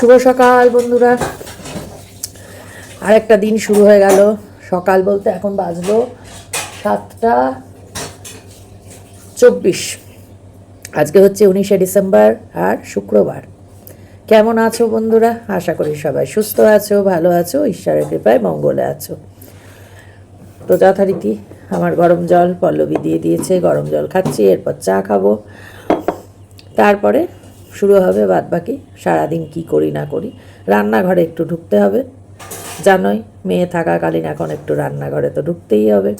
শুভ সকাল, বন্ধুরা। আরেকটা দিন শুরু হয়ে গেল। সকাল বলতে এখন বাজলো সাতটা চব্বিশ। আজকে হচ্ছে উনিশে ডিসেম্বর আর শুক্রবার। কেমন আছো বন্ধুরা? আশা করি সবাই সুস্থ আছো, ভালো আছো, ঈশ্বরের কৃপায় মঙ্গলে আছো। তো যথারীতি আমার গরম জল পল্লবী দিয়ে দিয়েছে, গরম জল খাচ্ছি, এরপর চা খাব। তারপরে শুরু হবে বাদ বাকি সারাদিন কি করি না করি। রান্নাঘরে একটু ঢুকতে হবে। জানোই, মেয়ে থাকাকালীন এখন একটু রান্নাঘরে তো ঢুকতেই হবে।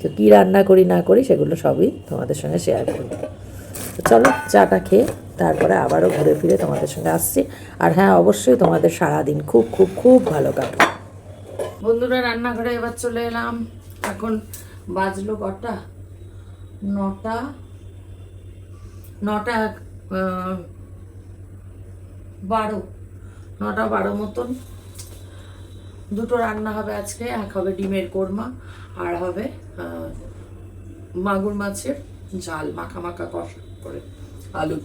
তো কী রান্না করি না করি সেগুলো সবই তোমাদের সঙ্গে শেয়ার করব। তো চলো, চাটা খেয়ে তারপরে আবারও ঘুরে ফিরে তোমাদের সঙ্গে আসছি। আর হ্যাঁ অবশ্যই তোমাদের সারাদিন খুব খুব খুব ভালো কাটবে বন্ধুরা, রান্নাঘরে এবার চলে এলাম। এখন বাজলো কটা? নটা? নটা বারো। নটা বারো মতন। দুটো রান্না হবে আজকে, এক হবে ডিমের কোরমা, আর হবে মাগুর মাছের ঝাল, মাখা মাখা কষা করে আলু।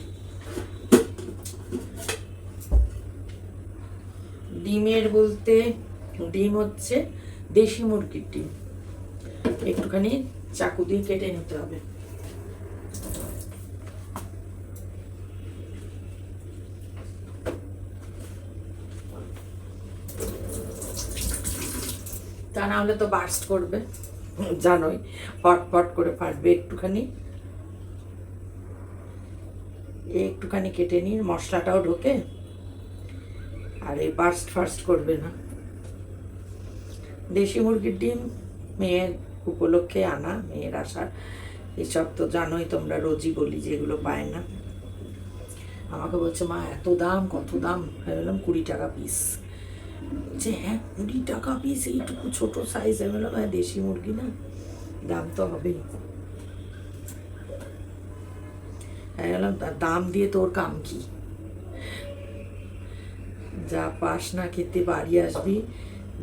ডিমের বলতে ডিম হচ্ছে দেশি মুরগির ডিম। একটুখানি চাকু দিয়ে কেটে নিতে হবে। না হলে তো বার্স্ট করবে। জানোই, ফট ফট করে ফাটবে একটুখানি। একটুখানি কেটে নিন, মশলাটাও ঢোকে। আর এই বার্স্ট ফার্স্ট করবে না। দেশি মুরগির ডিম মেয়ের উপলক্ষে আনা, মেয়ের আসার। এসব তো জানোই, তোমরা রোজই বলি যে এগুলো পায় না। আমাকে বলছে, মা, এত দাম, কত দাম? আমি বললাম, কুড়ি টাকা পিস যে হ্যাঁ কুড়ি টাকা পিস এইটুকু ছোট সাইজ আমি বললাম হ্যাঁ দেশি মুরগি না, দাম তো হবেই। আমি বললাম দাম দিয়ে তোর কাম কি? যা পাস না খেতে বাড়ি আসবি,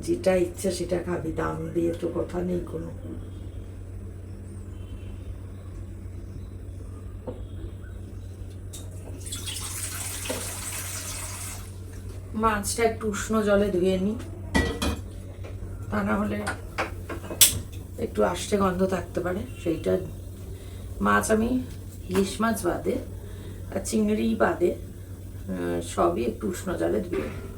যেটা ইচ্ছা সেটা খাবি, দাম দিয়ে তো কথা নেই কোনো। মাছটা একটু উষ্ণ জলে ধুয়ে নিই তা না হলে একটু আষ্টে গন্ধ থাকতে পারে সেইটা মাছ আমি ইলিশ মাছ বাদে আর চিংড়ি বাদে সবই একটু উষ্ণ জলে ধুয়ে নিই।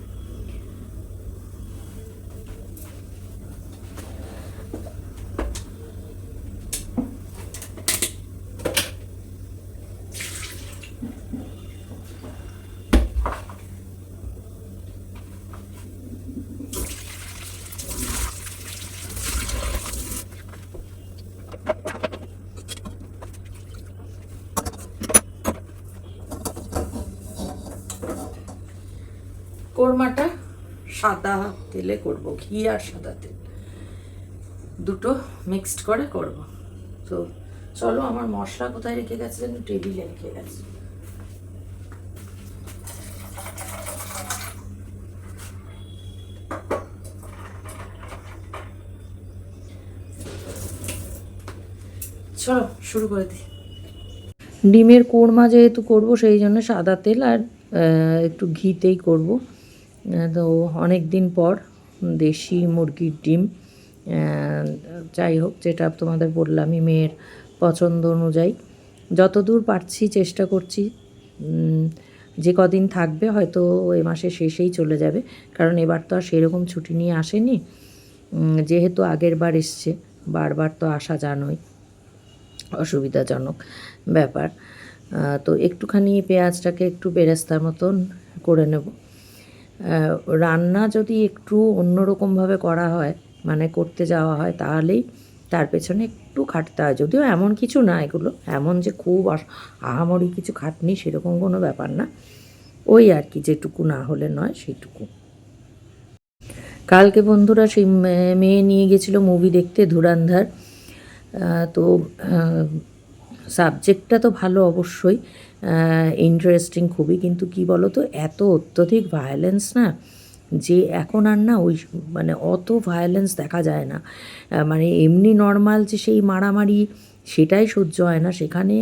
কোরমাটা? সাদা তেলে করব, ঘি আর সাদা তেল। দুটো মিক্সড করে করব। তো চলো আমার মশলা কোথায় রেখে গেছে যেন টেবিলে রেখে গেছে। চলো, শুরু করে দিই। ডিমের কোরমা যেহেতু করব, সেই জন্য সাদা তেল আর একটু ঘিতেই করব। তো অনেক দিন পর দেশি মুরগির ডিম যাই হোক, যেটা তোমাদের বললামই মেয়ের পছন্দ অনুযায়ী। যতদূর পারছি চেষ্টা করছি যে কদিন থাকবে হয়তো এ মাসে শেষেই চলে যাবে, কারণ এবার তো আর সেরকম ছুটি নিয়ে আসেনি। যেহেতু আগের বার এসছে, বারবার তো আসা জানোই, অসুবিধাজনক ব্যাপার। তো একটুখানি পেঁয়াজটাকে একটু বেরেস্তার মতন করে নেব। রান্না যদি একটু অন্যরকমভাবে করা হয় মানে করতে যাওয়া হয়, তাহলেই তার পেছনে একটু খাটতে হয়। যদিও এমন কিছু না এগুলো, এমন যে খুব আহামরি কিছু খাটনি সেরকম কোনো ব্যাপার না। ওই আর কি, যেটুকু না হলে নয় সেটুকু কালকে বন্ধুরা সেই মেয়ে নিয়ে গেছিল মুভি দেখতে, ধুরান্ধার। তো সাবজেক্টটা তো ভালো অবশ্যই। ইন্টারেস্টিং খুবই। কিন্তু কি বলো তো এত অত্যধিক ভায়োলেন্স না, যে এখন আর না ওই মানে অত ভায়োলেন্স দেখা যায় না। মানে এমনি নর্মাল যে সেই মারামারি, সেটাই সহ্য হয় না। সেখানে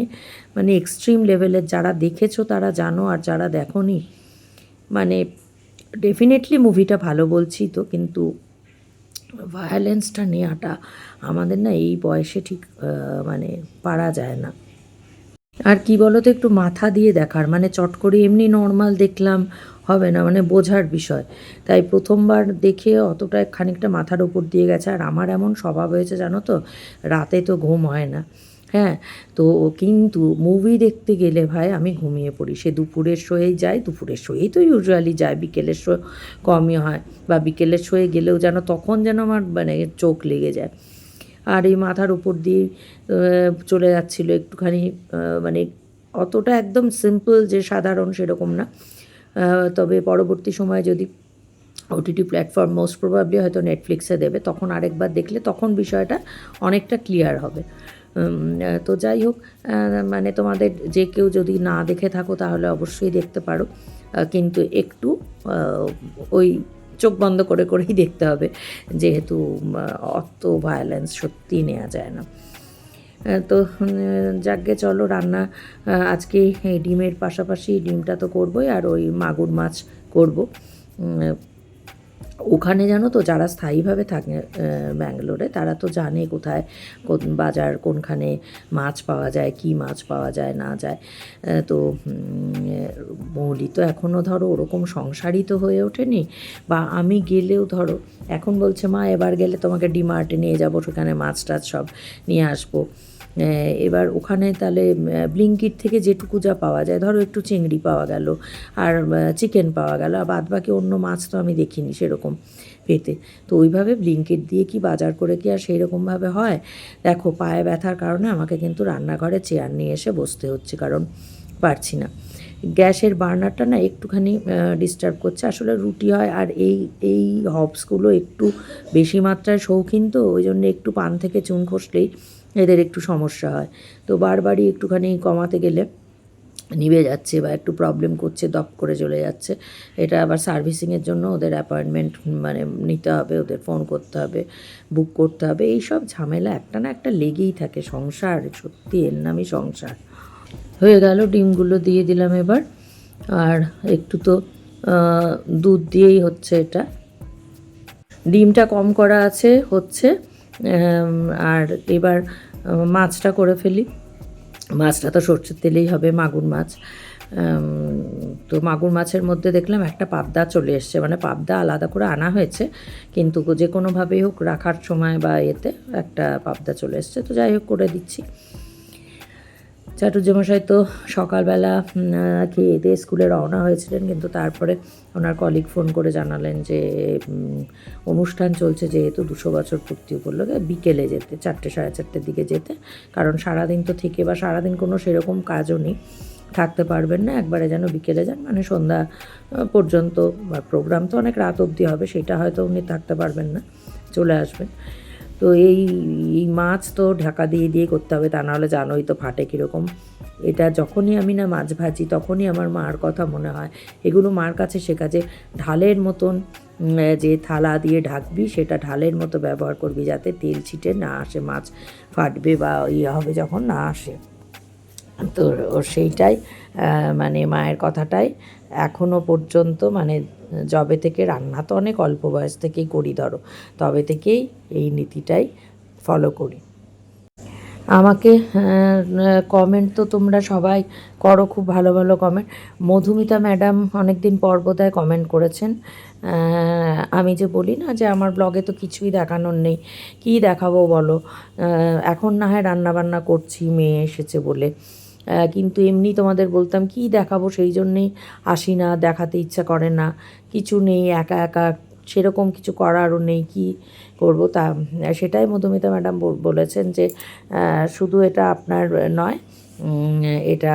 মানে এক্সট্রিম লেভেলের যারা দেখেছ তারা জানো আর যারা দেখোনি মানে ডেফিনেটলি মুভিটা ভালো বলছি তো, কিন্তু ভায়োলেন্সটা নেওয়াটা আমাদের না এই বয়সে ঠিক মানে পারা যায় না। আর কি বলতো, একটু মাথা দিয়ে দেখার মানে চট করে এমনি নর্মাল দেখলাম, হবে না মানে বোঝার বিষয়। তাই প্রথমবার দেখে অতটা খানিকটা মাথার উপর দিয়ে গেছে, আর আমার এমন স্বভাব হয়েছে, জানো তো, রাতে তো ঘুম হয় না। হ্যাঁ তো কিন্তু মুভি দেখতে গেলে ভাই আমি ঘুমিয়ে পড়ি। সে দুপুরের শোয়েই যাই দুপুরের শোয়েই তো ইউজুয়ালি যায়, বিকেলের শো কমই হয়, বা বিকেলের শোয়ে গেলেও যেন, তখন যেন আমার মানে চোখ লেগে যায়। আর এই মাথার উপর দিয়ে চলে যাচ্ছিল একটুখানি মানে অতটা একদম সিম্পল যে সাধারণ সেরকম না। তবে পরবর্তী সময়ে যদি ওটিটি প্ল্যাটফর্ম মোস্ট প্রবাবলি হয়তো নেটফ্লিক্সে দেবে, তখন আরেকবার দেখলে তখন বিষয়টা অনেকটা ক্লিয়ার হবে। তো যাই হোক মানে তোমাদের যে কেউ যদি না দেখে থাকো তাহলে অবশ্যই দেখতে পারো। কিন্তু একটু ওই চোখ বন্ধ করে করেই দেখতে হবে, যেহেতু অত ভায়োলেন্স সত্যি নেওয়া যায় না। তো যাকে চলো রান্না আজকে ডিমের পাশাপাশি ডিমটা তো করবোই, আর ওই মাগুর মাছ করব। ওখানে জানো তো যারা স্থায়ীভাবে থাকে ব্যাঙ্গালোরে, তারা তো জানে কোথায় কোন বাজার, কোনখানে মাছ পাওয়া যায়, কি মাছ পাওয়া যায়, না যায়। তো মৌলি তো এখনও ধরো ওরকম সংসারই তো হয়ে ওঠেনি। বা আমি গেলেও ধরো, এখন বলছে, মা, এবার গেলে তোমাকে ডিমার্টে নিয়ে যাব, সেখানে মাছ টাছ সব নিয়ে আসব। এবার ওখানে তাহলে ব্লিঙ্কিট থেকে যেটুকু যা পাওয়া যায়, ধরো একটু চিংড়ি পাওয়া গেল আর চিকেন পাওয়া গেল, আর বাদ বাকি অন্য মাছ তো আমি দেখিনি সেরকম পেতে। তো ওইভাবে ব্লিঙ্কিট দিয়ে কি বাজার করে কি আর সেই রকমভাবে হয়? দেখো, পায়ে ব্যথার কারণে আমাকে কিন্তু রান্নাঘরে চেয়ার নিয়ে এসে বসতে হচ্ছে, কারণ পারছি না। গ্যাসের বার্নারটা না একটুখানি ডিস্টার্ব করছে। আসলে রুটি হয় আর এই এই হবসগুলো একটু বেশি মাত্রায় শৌখিন তো, ওই জন্য একটু পান থেকে চুন খসলেই এদের একটু সমস্যা হয়। তো বারবারই একটুখানি কমাতে গেলে নিভে যাচ্ছে বা একটু প্রবলেম করছে, দপ করে চলে যাচ্ছে। এটা আবার সার্ভিসিংয়ের জন্য ওদের অ্যাপয়েন্টমেন্ট মানে নিতে হবে, ওদের ফোন করতে হবে বুক করতে হবে। এই সব ঝামেলা একটা না একটা লেগেই থাকে। সংসার, সত্যি এর নামই সংসার। হয়ে গেল, ডিমগুলো দিয়ে দিলাম এবার। আর একটু তো দুধ দিয়েই হচ্ছে এটা। ডিমটা কম করা আছে, হচ্ছে। আর এবার মাছটা করে ফেলি। মাছটা তো সর্ষের তেলেই হবে, মাগুর মাছ। তো মাগুর মাছের মধ্যে দেখলাম একটা পাবদা চলে এসছে মানে পাবদা আলাদা করে আনা হয়েছে। কিন্তু যে কোনোভাবেই হোক, রাখার সময় বা এতে একটা পাবদা চলে এসছে। তো যাই হোক, করে দিচ্ছি। চাটুর্যমশাই তো সকালবেলা খেয়ে স্কুলে রওনা হয়েছিলেন, কিন্তু তারপরে ওনার কলিগ ফোন করে জানালেন যে অনুষ্ঠান চলছে যেহেতু দুশো বছর পূর্তি উপলক্ষে বিকেলে যেতে, চারটে সাড়ে চারটের দিকে যেতে। কারণ সারাদিন তো থেকে বা সারাদিন কোনো সেরকম কাজও নেই, থাকতে পারবেন না, একবারে যেন বিকেলে যান। মানে সন্ধ্যা পর্যন্ত প্রোগ্রাম তো অনেক রাত অবধি হবে, সেটা হয়তো উনি থাকতে পারবেন না, চলে আসবেন। তো এই এই মাছ তো ঢাকা দিয়ে দিয়ে করতে হবে, তা নাহলে জানোই তো ফাটে কীরকম। এটা যখনই আমি না মাছ ভাজি, তখনই আমার মার কথা মনে হয়। এগুলো মার কাছে শেখা যে ঢালের মতন যে থালা দিয়ে ঢাকবি, সেটা ঢালের মতো ব্যবহার করবি যাতে তেল ছিটে না আসে, মাছ ফাটবে বা ইয়ে হবে যখন না আসে। তো সেইটাই মানে মায়ের কথাটাই। এখনও পর্যন্ত মানে জবে থেকে রান্না তো অনেক অল্প বয়স থেকেই করি ধরো, তবে থেকেই এই নীতিটাই ফলো করি। আমাকে কমেন্ট তো তোমরা সবাই করো, খুব ভালো ভালো কমেন্ট মধুমিতা ম্যাডাম অনেক দিন পর কমেন্ট করেছেন আমি যে বলি না যে আমার ব্লগে তো কিছুই দেখানোর নেই, কী দেখাবো বলো? এখন না হয় রান্নাবান্না করছি, মেয়ে এসেছে বলে। কিন্তু এমনি তোমাদের বলতাম, কি দেখাবো? সেই জন্যেই আসি না, দেখাতে ইচ্ছা করে না। কিছু নেই, একা একা সেরকম কিছু করারও নেই, কি করব তা, সেটাই মধুমিতা ম্যাডাম বলেছেন যে শুধু এটা আপনার নয় এটা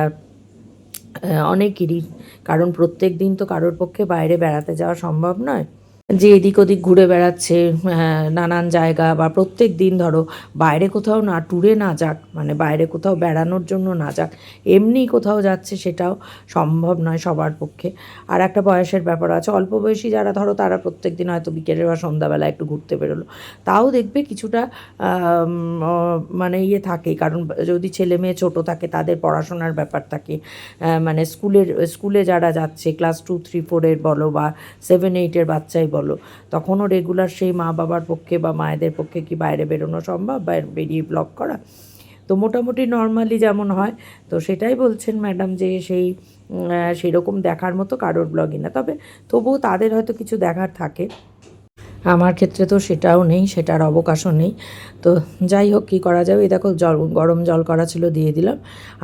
অনেকেরই। কারণ প্রত্যেক দিন তো কারোর পক্ষে বাইরে বেড়াতে যাওয়া সম্ভব নয়। যে এদিক ওদিক ঘুরে বেড়াচ্ছে হ্যাঁ, নানান জায়গা বা প্রত্যেক দিন ধরো বাইরে কোথাও না ট্যুরে না যাক মানে বাইরে কোথাও বেড়ানোর জন্য না যাক এমনি কোথাও যাচ্ছে সেটাও সম্ভব নয় সবার পক্ষে। আর একটা বয়সের ব্যাপার আছে অল্প বয়সী যারা ধরো তারা প্রত্যেক দিন হয়তো বিকেলে বা সন্ধ্যাবেলা একটু ঘুরতে বেরোলো। তাও দেখবে কিছুটা মানে ইয়ে থাকে কারণ যদি ছেলে মেয়ে ছোটো থাকে তাদের পড়াশোনার ব্যাপার থাকে। মানে স্কুলের স্কুলে যারা যাচ্ছে ক্লাস টু থ্রি ফোরের বলো বা সেভেন এইটের বাচ্চাই বলো তখনও রেগুলার সেই মা বাবার পক্ষে বা মায়েদের পক্ষে কি বাইরে বেরোনো সম্ভব বা বেরিয়ে ব্লক করা? তো মোটামুটি নর্মালি যেমন হয়, তো সেটাই বলছেন ম্যাডাম যে সেই সেরকম দেখার মতো কারোর ব্লগই না। তবে তবুও তাদের হয়তো কিছু দেখার থাকে। আমার ক্ষেত্রে তো সেটাও নেই, সেটার অবকাশও নেই। তো যাই হোক, কী করা যাবে? এই দেখো, জল, গরম জল করা ছিল দিয়ে দিলাম।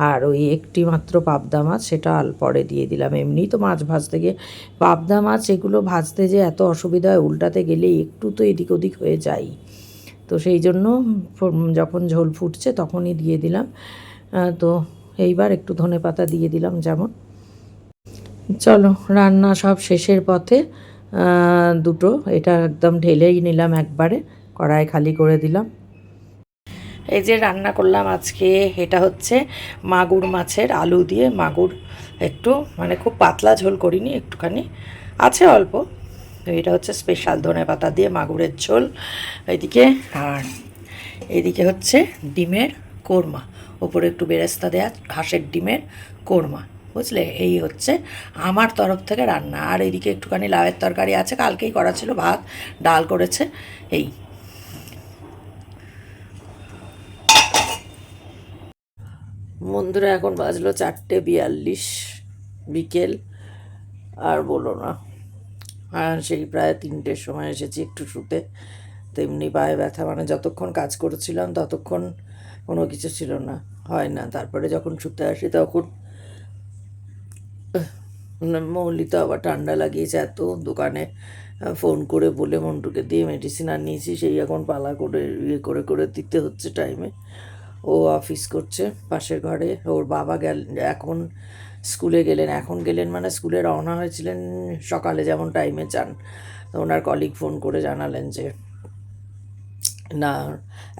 আর ওই একটি মাত্র পাবদা মাছ, সেটা পরে দিয়ে দিলাম এমনি। তো মাছ ভাজতে গিয়ে, পাবদা মাছ এগুলো ভাজতে যে এত অসুবিধা হয়, উল্টাতে গেলে একটু তো এদিক ওদিক হয়ে যায়। তো সেই জন্য যখন ঝোল ফুটছে তখনই দিয়ে দিলাম। তো এইবার একটু ধনে পাতা দিয়ে দিলাম যেমন। চলো, রান্না সব শেষের পথে। দুটো। এটা একদম ঢেলেই নিলাম একবারে, কড়াই খালি করে দিলাম। এই যে রান্না করলাম আজকে, এটা হচ্ছে মাগুর মাছের আলু দিয়ে মাগুর। একটু মানে খুব পাতলা ঝোল করিনি, একটুখানি। আছে অল্প। এটা হচ্ছে স্পেশাল ধনে পাতা দিয়ে মাগুরের ঝোল। এদিকে, আর এদিকে হচ্ছে ডিমের কোরমা। ওপরে একটু বেরেস্তা দেয়া, ঘাসের ডিমের কোরমা। বুঝলে? এই হচ্ছে আমার তরফ থেকে রান্না। আর এদিকে একটুখানি লাউয়ের তরকারি আছে, কালকেই করা ছিল ভাত, ডাল করেছে। এই। বন্ধুরা, এখন বাজলো চারটে বিয়াল্লিশ বিকেল, আর বলো না। আর সেই প্রায় তিনটের সময় এসেছি একটু শুতে। তেমনি পায়ে ব্যথা মানে যতক্ষণ কাজ করছিলাম ততক্ষণ কোনো কিছু ছিল না, হয় না। তারপরে যখন শুতে আসি তখন মৌলি তো আবার ঠান্ডা লাগিয়েছে, এত দোকানে ফোন করে বলে মন্টুকে দিয়ে মেডিসিন আর নিয়েছি, সেই এখন পালা করে ইয়ে করে করে দিতে হচ্ছে টাইমে ও অফিস করছে পাশের ঘরে, ওর বাবা গেল, এখন স্কুলে গেলেন, এখন গেলেন মানে স্কুলে রওনা হয়েছিলেন সকালে যেমন টাইমে চান। ওনার কলিগ ফোন করে জানালেন যে না,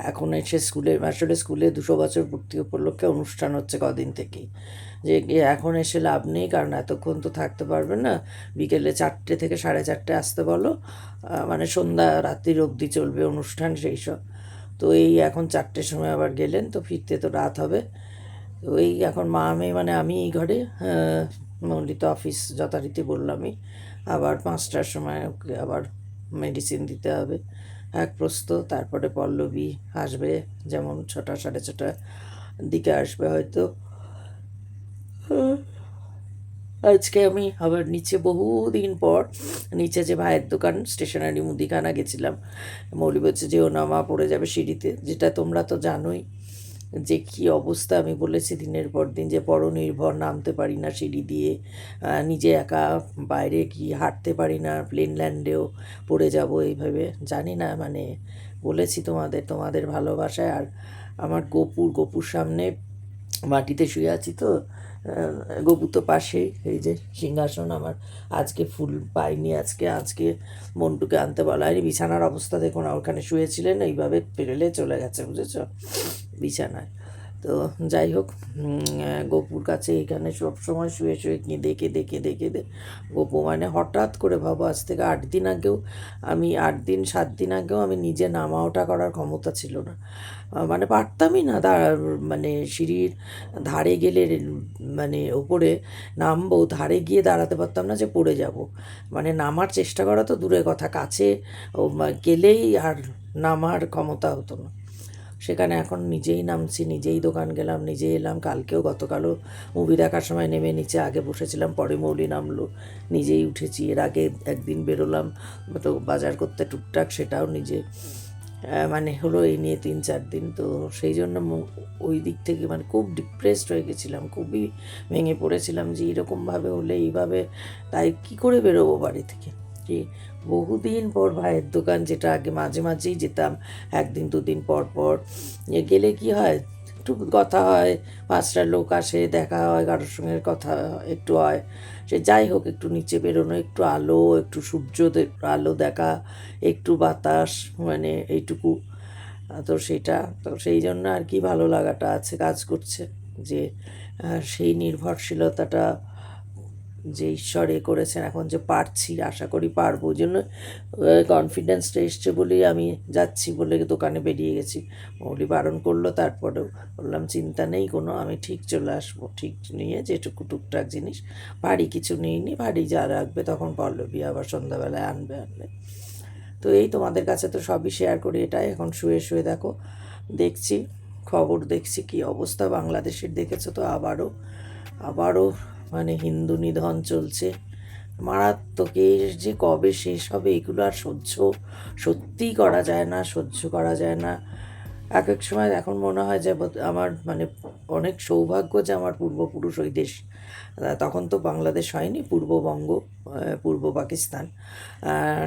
এখন এসে স্কুলে, আসলে স্কুলে দুশো বছর পূর্তি উপলক্ষে অনুষ্ঠান হচ্ছে কদিন থেকেই যে এখন এসে লাভ নেই, কারণ এতক্ষণ তো থাকতে পারবে না। বিকেলে চারটে থেকে সাড়ে চারটে আসতে বলো। মানে সন্ধ্যা, রাত্রির অবধি চলবে অনুষ্ঠান সেই সব। তো এই এখন চারটের সময় আবার গেলেন, তো ফিরতে তো রাত হবে। তো এই এখন মা মেয়ে মানে আমি এই ঘরে মৌলিত অফিস যথারীতি বললামই। আবার পাঁচটার সময় আবার মেডিসিন দিতে হবে। এক প্রস্ত তারপরে পল্লবী আসবে, যেমন ছটা, সাড়ে ছটা দিকে আসবে হয়তো। আজকে আমি আবার নিচে বহুদিন পর নিচে যে ভাইয়ের দোকান, স্টেশনারি মুদিখানা গেছিলাম। মৌলি বলছে যে ও নামা পড়ে যাবে সিঁড়িতে, যেটা তোমরা তো জানোই। যে কি অবস্থা আমি বলেছি দিনের পর দিন যে পরনির্ভর নামতে পারি না সিঁড়ি দিয়ে নিজে একা বাইরে কি হাঁটতে পারি না, প্লেন ল্যান্ডেও পড়ে যাব এইভাবে। জানি না মানে বলেছি তোমাদের তোমাদের ভালোবাসায়। আর আমার গোপুর গোপুর সামনে মাটিতে শুয়ে আছি তো আহ, পাশে এই যে সিংহাসন আমার আজকে ফুল পাইনি আজকে আজকে মন্টুকে আনতে বলা হয়নি। বিছানার অবস্থা দেখুন ওখানে শুয়েছিলেন এইভাবে পেরেলে চলে গেছে বুঝেছ? বিছানায়। তো যাই হোক গপুর কাছে এখানে সব সময় শুয়ে শুয়ে কেঁদে কেঁদে কেঁদে কেঁদে গপু মানে হঠাৎ করে ভাবো, আজ থেকে আট দিন আগেও আমি, আট দিন, সাত দিন আগেও আমি নিজে নামা ওঠা করার ক্ষমতা ছিল না। মানে পারতামই না মানে সিঁড়ির ধারে গেলে মানে ওপরে নামবো, ধারে গিয়ে দাঁড়াতে পারতাম না যে পড়ে যাব। মানে নামার চেষ্টা করা তো দূরের কথা, কাছে গেলেই আর নামার ক্ষমতা হতো না। সেখানে এখন নিজেই নামছি, নিজেই দোকান গেলাম, নিজেই এলাম। কালকেও গতকালও মুভি দেখার সময় নেমে নিচে আগে বসেছিলাম, পরে মৌলি নামলো। নিজেই উঠেছি, এর আগে একদিন বেরোলাম, তো বাজার করতে টুকটাক সেটাও নিজে মানে হলো এই নিয়ে তিন চার দিন। তো সেই জন্য ওই দিক থেকে মানে খুব ডিপ্রেসড হয়ে গেছিলাম, খুবই ভেঙে পড়েছিলাম যে এরকমভাবে হলে এইভাবে, তাই কি করে বেরোবো বাড়ি থেকে? যে বহুদিন পর ভাইয়ের দোকান যেটা আগে মাঝে মাঝেই যেতাম, একদিন দুদিন পর পর। গেলে কি হয়, একটু কথা হয়, পাঁচটা লোক আসে, দেখা হয়, কারোর সঙ্গে কথা একটু হয়। সে যাই হোক, একটু নিচে বেরোনো, একটু আলো, একটু সূর্য আলো দেখা, একটু বাতাস মানে এইটুকু। তো সেটা, তো সেই জন্য আর কি ভালো লাগাটা আছে, কাজ করছে। যে সেই নির্ভরশীলতাটা যে ঈশ্বর এ করেছেন, এখন যে পারছি, আশা করি পারব। জন্য কনফিডেন্সটা এসছে বলেই আমি যাচ্ছি বলে দোকানে বেরিয়ে গেছি। মৌলি বারণ করল, তারপরেও বললাম, চিন্তা নেই কোনো, আমি ঠিক চলে আসব। ঠিক নিয়ে যেটুকু টুকটাক জিনিস ভারী কিছু নিইনি ভারী যা রাখবে তখন পল্লবী আবার সন্ধ্যাবেলায় আনবে আনবে। তো এই তোমাদের কাছে তো সবই শেয়ার করি এটাই। এখন শুয়ে শুয়ে দেখো, দেখছি, খবর দেখছি কি অবস্থা। বাংলাদেশের দেখেছ তো আবারও আবারও মানে হিন্দু নিধন চলছে। মারাত্মক যে কবে শেষ হবে এগুলো আর সহ্য সত্যিই করা যায় না, সহ্য করা যায় না। এক এক সময় এখন মনে হয় যে আমার মানে অনেক সৌভাগ্য যে আমার পূর্বপুরুষ ওই দেশ। তখন তো বাংলাদেশ হয়নি, পূর্ববঙ্গ পূর্ব পাকিস্তান।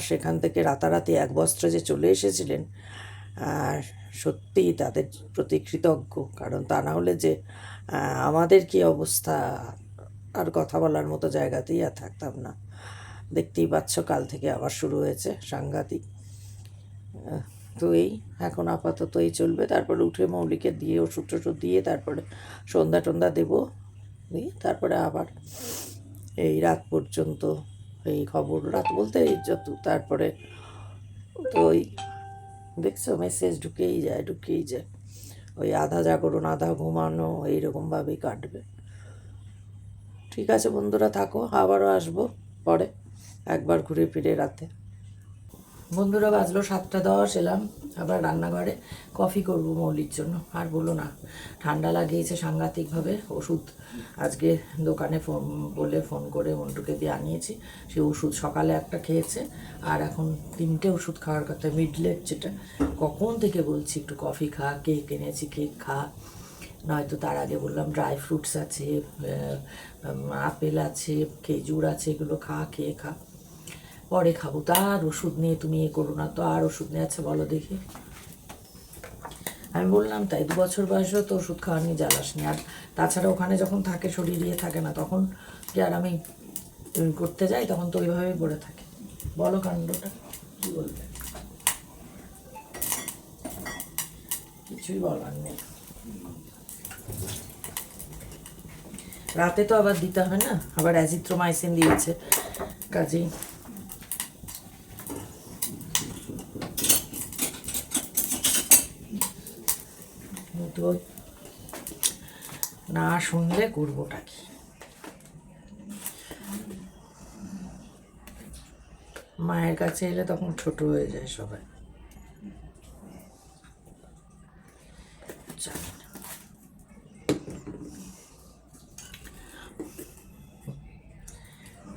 সেখান থেকে রাতারাতি এক বস্ত্র যে চলে এসেছিলেন আর সত্যিই তাদের প্রতি কৃতজ্ঞ। কারণ তা না হলে যে আমাদের কি অবস্থা? আর কথা বলার মতো জায়গাতেই আর থাকতাম না। দেখতেই পাচ্ছ কাল থেকে আবার শুরু হয়েছে সাংঘাতিক। তো এই এখন আপাতত এই চলবে। তারপরে উঠে মৌলিকে দিয়ে ওষুধ টষুধ দিয়ে তারপরে সন্ধ্যা টন্ধ্যা দেবো। দিয়ে তারপরে আবার এই রাত পর্যন্ত এই খবর। রাত বলতে এই যত তারপরে তো ওই দেখছ মেসেজ ঢুকেই যায় ঢুকেই যায়। ওই আধা জাগরণ, আধা ঘুমানো, এইরকমভাবেই কাটবে। ঠিক আছে বন্ধুরা, থাকো, আবারও আসব পরে, একবার ঘুরে ফিরে রাতে। বন্ধুরা, বাজলো সাতটা দশ, এলাম আবার রান্নাঘরে। কফি করব মৌলির জন্য, আর বলো না, ঠান্ডা লাগিয়েছে সাংঘাতিকভাবে ওষুধ। আজকে দোকানে ফোন, বলে ফোন করে মন্টুকে দিয়ে আনিয়েছি, সে ওষুধ সকালে একটা খেয়েছে, আর এখন তিনটে ওষুধ খাওয়ার কথা, মিডলেট যেটা। কখন থেকে বলছি, একটু কফি খা, কেক এনেছি, কেক খা। নয়তো তার আগে বললাম ড্রাই ফ্রুটস আছে আপেল আছে, খেজুর আছে, এগুলো খা, খেয়ে খা, পরে খাব। তার ওষুধ নিয়ে তুমি এ করো না তো আর ওষুধ নিয়ে আছে, বলো দেখি। আমি বললাম, তাই দু বছর বয়সেও তো ওষুধ খাওয়া নিয়ে জ্বালাস জ্বালাসনি আর তাছাড়া ওখানে যখন থাকে, শরীর ইয়ে থাকে না, তখন কি আর আমি করতে যাই, তখন তো ওইভাবেই পড়ে থাকে। বলো কাণ্ডটা, কি বলবে? কিছুই বলার নেই। রাতে তো আবার দিতে হবে না? আবার অ্যাজিথ্রোমাইসিন দিয়েছে। কাজেই। না শুনলে করবোটা কি? মায়ের কাছে এলে তখন ছোট হয়ে যায় সবাই। জানি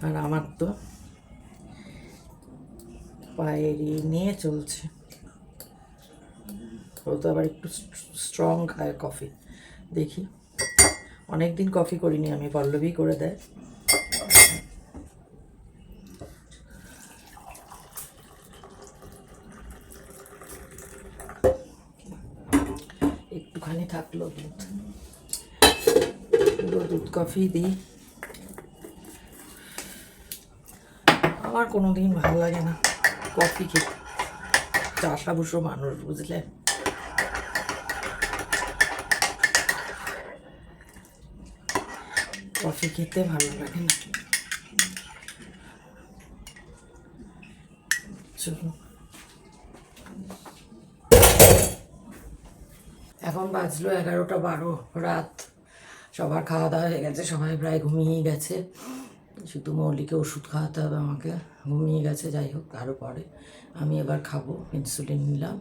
আর আমার তো পায়ের নিয়ে চলছে। ও তো আবার একটু স্ট্রং খায় কফি দেখি। অনেক দিন কফি করিনি আমি, পল্লবী করে দেয়। একটুখানি থাকল দুধ। পুরো দুধ কফি দিই। আমার কোনো দিন ভালো লাগে না। কফি খেতে। চাষা বসো মানুষ, বুঝলে? কফি খেতে ভালো লাগে না। এখন বাজলো এগারোটা বারো, রাত। সবার খাওয়া দাওয়া হয়ে গেছে, সবাই প্রায় ঘুমিয়ে গেছে। শুধু মৌলিকে ওষুধ খাওয়াতে হবে আমাকে। ঘুমিয়ে গেছে, যাই হোক আরও পরে। আমি এবার খাব ইনসুলিন নিলাম।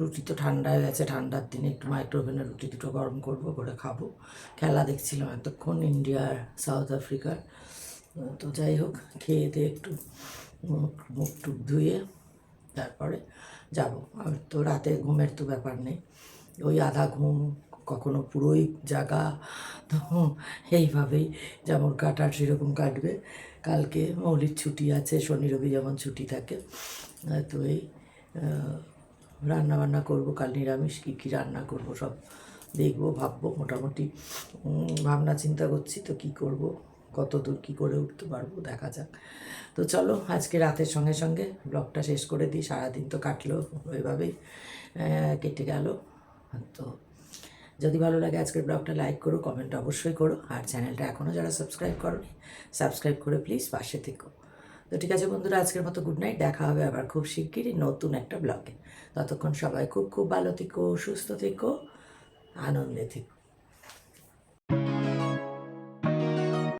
রুটি তো ঠান্ডা হয়ে গেছে, ঠান্ডার দিনে একটু মাইক্রোওভেনে রুটি দুটো গরম করব, করে খাব। খেলা দেখছিলাম এতক্ষণ ইন্ডিয়ার সাউথ আফ্রিকার তো যাই হোক, খেয়ে দিয়ে একটু মুখ মুখ টুক ধুয়ে তারপরে যাব। আর তো রাতে ঘুমের তো ব্যাপার নেই। ওই আধা ঘুম কখনো পুরোই জাগা। তো এইভাবেই যেমন কাটার সেরকম কাটবে। কালকে মৌলিক ছুটি আছে, শনি, রবি যেমন ছুটি থাকে। তো এই রান্না বান্না করব, কাল নিরামিষ, কী কী রান্না করব সব দেখব, ভাববো মোটামুটি। ভাবনা চিন্তা করছি তো কি করব কত দূর কী করে উঠতে পারব, দেখা যাক। তো চলো, আজকে রাতের সঙ্গে সঙ্গে ব্লগটা শেষ করে দিই। সারাদিন তো কাটলো ওইভাবেই কেটে গেল। তো যদি ভালো লাগে আজকের ব্লগটা লাইক করো কমেন্ট অবশ্যই করো। আর চ্যানেলটা এখনও যারা সাবস্ক্রাইব করোনি সাবস্ক্রাইব করে প্লিজ পাশে থেকো। তো ঠিক আছে বন্ধুরা, আজকের মতো গুড নাইট দেখা হবে আবার খুব শিগগিরই নতুন একটা ব্লগে। ততক্ষণ সবাই খুব খুব ভালো থেকো, সুস্থ থেকো, আনন্দে থেকো।